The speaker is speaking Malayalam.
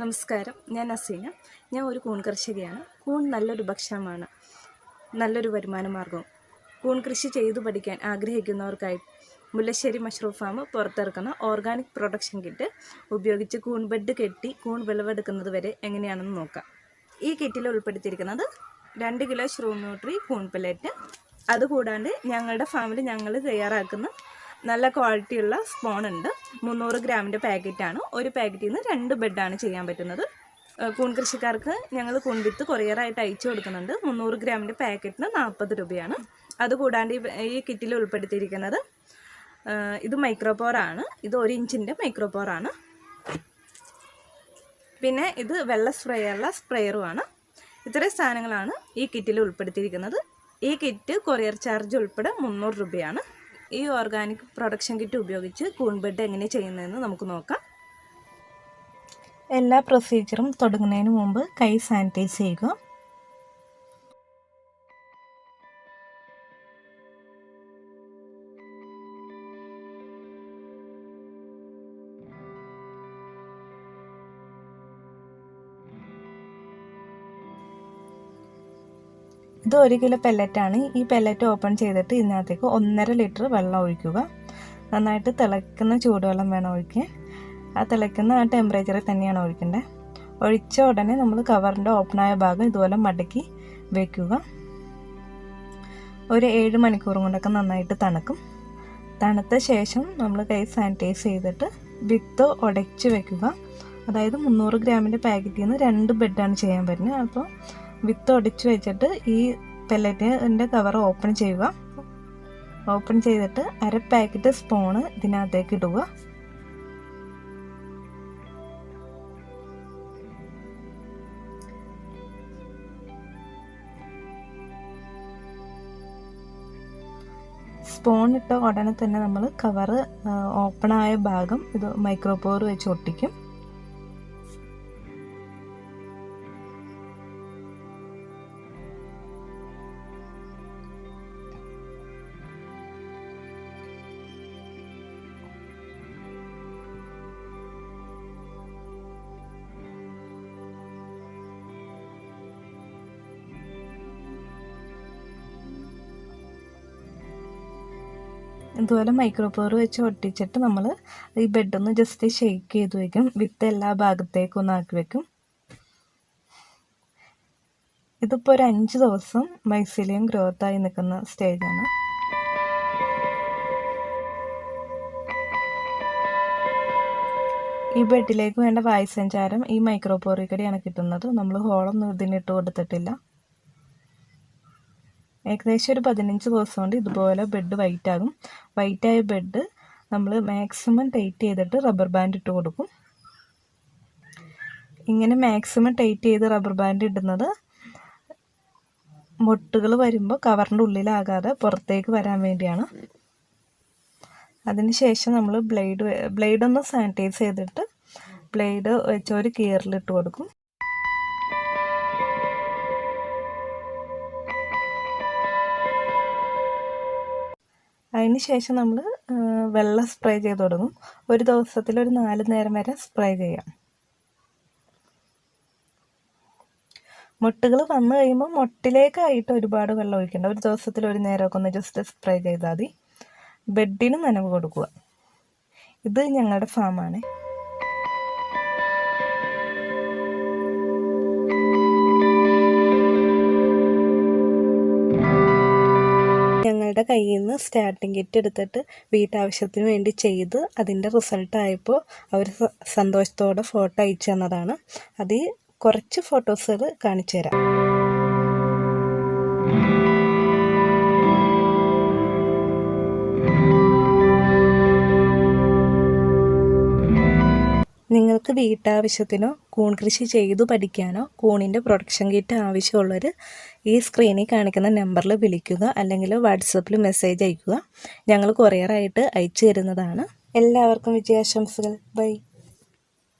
നമസ്കാരം. ഞാൻ അസീന. ഞാൻ ഒരു കൂൺ കർഷകയാണ്. കൂൺ നല്ലൊരു ഭക്ഷണമാണ്. നല്ലൊരു വരുമാന മാർഗവും കൂൺ കൃഷി ചെയ്തു പഠിക്കാൻ ആഗ്രഹിക്കുന്നവർക്കായി മുല്ലശ്ശേരി മഷ്റൂം ഫാം പുറത്തിറക്കുന്ന ഓർഗാനിക് പ്രൊഡക്ഷൻ കിറ്റ് ഉപയോഗിച്ച് കൂൺ ബെഡ് കെട്ടി കൂൺ വിളവെടുക്കുന്നത് വരെ എങ്ങനെയാണെന്ന് നോക്കാം. ഈ കിറ്റിൽ ഉൾപ്പെടുത്തിയിരിക്കുന്നത് രണ്ട് കിലോ ഷ്രൂ ന്യൂട്രി കൂൺ പ്ലേറ്റ് അതുകൂടാണ്ട് ഞങ്ങളുടെ ഫാമിൽ ഞങ്ങൾ തയ്യാറാക്കുന്ന നല്ല ക്വാളിറ്റിയുള്ള സ്പോൺ ഉണ്ട് മുന്നൂറ് ഗ്രാമിന്റെ പാക്കറ്റാണ്. ഒരു പാക്കറ്റിൽ നിന്ന് രണ്ട് ബെഡാണ് ചെയ്യാൻ പറ്റുന്നത്. കൂൺ കൃഷിക്കാർക്ക് ഞങ്ങൾ കൂൺവിത്ത് കൊറിയറായിട്ട് അയച്ചു കൊടുക്കുന്നുണ്ട്. മുന്നൂറ് ഗ്രാമിന്റെ പാക്കറ്റിന് നാൽപ്പത് രൂപയാണ്. അതുകൂടാണ്ട് ഈ കിറ്റിൽ ഉൾപ്പെടുത്തിയിരിക്കുന്നത് ഇത് മൈക്രോപോറാണ്. ഇത് ഒരു ഇഞ്ചിന്റെ മൈക്രോപോറാണ്. പിന്നെ ഇത് വെള്ള സ്പ്രേയുള്ള സ്പ്രേയറുമാണ്. ഇത്രയും സാധനങ്ങളാണ് ഈ കിറ്റിൽ ഉൾപ്പെടുത്തിയിരിക്കുന്നത്. ഈ കിറ്റ് കൊറിയർ ചാർജ് ഉൾപ്പെടെ മുന്നൂറ് രൂപയാണ്. ഈ ഓർഗാനിക് പ്രൊഡക്ഷൻ കിറ്റ് ഉപയോഗിച്ച് കൂൺ ബെഡ് എങ്ങനെ ചെയ്യുന്നതെന്ന് നമുക്ക് നോക്കാം. എല്ലാ പ്രൊസീജിയറും തുടങ്ങുന്നതിന് മുമ്പ് കൈ സാനിറ്റൈസ് ചെയ്യുക. ഇത് ഒരു കിലോ പെല്ലറ്റാണ് ഈ പെല്ലറ്റ് ഓപ്പൺ ചെയ്തിട്ട് ഇതിനകത്തേക്ക് ഒന്നര ലിറ്റർ വെള്ളം ഒഴിക്കുക. നന്നായിട്ട് തിളക്കുന്ന ചൂടുവെള്ളം വേണം ഒഴിക്കാൻ. ആ തിളയ്ക്കുന്ന ആ ടെമ്പറേച്ചറിൽ തന്നെയാണ് ഒഴിക്കേണ്ടത്. ഒഴിച്ച ഉടനെ നമ്മൾ കവറിന്റെ ഓപ്പണായ ഭാഗം ഇതുപോലെ മടക്കി വയ്ക്കുക ഒരു ഏഴ് മണിക്കൂറും കൊണ്ടൊക്കെ നന്നായിട്ട് തണുക്കും. തണുത്ത ശേഷം നമ്മൾ കൈ സാനിറ്റൈസ് ചെയ്തിട്ട് വിത്ത് ഉടച്ച് വെക്കുക. അതായത് മുന്നൂറ് ഗ്രാമിന്റെ പാക്കറ്റിൽ നിന്ന് രണ്ട് ബെഡാണ് ചെയ്യാൻ പറ്റുന്നത്. അപ്പോൾ വിത്ത് ഒടിച്ചു വെച്ചിട്ട് ഈ പെല്ലറ്റിന്റെ കവർ ഓപ്പൺ ചെയ്യുക. ഓപ്പൺ ചെയ്തിട്ട് അര പാക്കറ്റ് സ്പൂണ് ഇതിനകത്തേക്ക് ഇടുക. സ്പൂൺ ഇട്ട ഉടനെ തന്നെ നമ്മൾ കവറ് ഓപ്പണായ ഭാഗം ഇത് മൈക്രോപോർ വെച്ച് ഒട്ടിക്കും. ഇതുപോലെ മൈക്രോ പവർ വെച്ച് ഒട്ടിച്ചിട്ട് നമ്മൾ ഈ ബെഡൊന്ന് ജസ്റ്റ് ഷെയ്ക്ക് ചെയ്ത് വെക്കും. വിത്ത് എല്ലാ ഭാഗത്തേക്കും ഒന്ന് ആക്കി വെക്കും. ഇതിപ്പോൾ ഒരു അഞ്ച് ദിവസം മൈസിലിയം ഗ്രോത്ത് ആയി നിൽക്കുന്ന സ്റ്റേജാണ് ഈ ബെഡിലേക്ക് വേണ്ട വായു സഞ്ചാരം ഈ മൈക്രോ പോറിക്കടിയാണ് കിട്ടുന്നത്. നമ്മൾ ഹോളൊന്നും ഇതിനിട്ട് കൊടുത്തിട്ടില്ല. ഏകദേശം ഒരു പതിനഞ്ച് ദിവസം കൊണ്ട് ഇതുപോലെ ബെഡ് വൈറ്റ് ആകും. വൈറ്റായ ബെഡ് നമ്മൾ മാക്സിമം ടൈറ്റ് ചെയ്തിട്ട് റബ്ബർ ബാൻഡ് ഇട്ട് കൊടുക്കും. ഇങ്ങനെ മാക്സിമം ടൈറ്റ് ചെയ്ത് റബ്ബർ ബാൻഡ് ഇടുന്നത് മൊട്ടുകൾ വരുമ്പോൾ കവറിന്റെ ഉള്ളിലാകാതെ പുറത്തേക്ക് വരാൻ വേണ്ടിയാണ്. അതിനുശേഷം നമ്മൾ ബ്ലേഡ് ബ്ലേഡ് ഒന്ന് സാനിറ്റൈസ് ചെയ്തിട്ട് ബ്ലേഡ് വെച്ച് ഒരു കീറിലിട്ട് കൊടുക്കും. അതിന് ശേഷം നമ്മൾ വെള്ളം സ്പ്രേ ചെയ്ത് തുടങ്ങും ഒരു ദിവസത്തിൽ ഒരു നാല് നേരം വരെ സ്പ്രേ ചെയ്യാം. മുട്ടുകൾ വന്നു കഴിയുമ്പോൾ മുട്ടിലേക്കായിട്ട് ഒരുപാട് വെള്ളം ഒഴിക്കേണ്ട. ഒരു ദിവസത്തിൽ ഒരു നേരമൊക്കെ ഒന്ന് ജസ്റ്റ് സ്പ്രേ ചെയ്താൽ മതി. ബെഡിന് നനവ് കൊടുക്കുക. ഇത് ഞങ്ങളുടെ ഫാമാണ് ഞങ്ങളുടെ കയ്യിൽ നിന്ന് സ്റ്റാർട്ടിംഗ് കിറ്റ് എടുത്തിട്ട് വീട്ടാവശ്യത്തിന് വേണ്ടി ചെയ്ത് അതിന്റെ റിസൾട്ട് ആയപ്പോൾ അവർ സന്തോഷത്തോടെ ഫോട്ടോ അയച്ചു തന്നതാണ്. അതിൽ കുറച്ച് ഫോട്ടോസുകൾ കാണിച്ചു തരാം നിങ്ങൾക്ക് വീട്ടാവശ്യത്തിനോ കൂൺ കൃഷി ചെയ്തു പഠിക്കാനോ കൂണിന്റെ പ്രൊഡക്ഷൻ കിറ്റ് ആവശ്യമുള്ളവർ ഈ സ്ക്രീനിൽ കാണിക്കുന്ന നമ്പറിൽ വിളിക്കുക അല്ലെങ്കിൽ വാട്സപ്പിൽ മെസ്സേജ് അയക്കുക. ഞങ്ങൾ കൊറിയറായിട്ട് അയച്ചു തരുന്നതാണ്. എല്ലാവർക്കും വിജയാശംസകൾ. ബൈ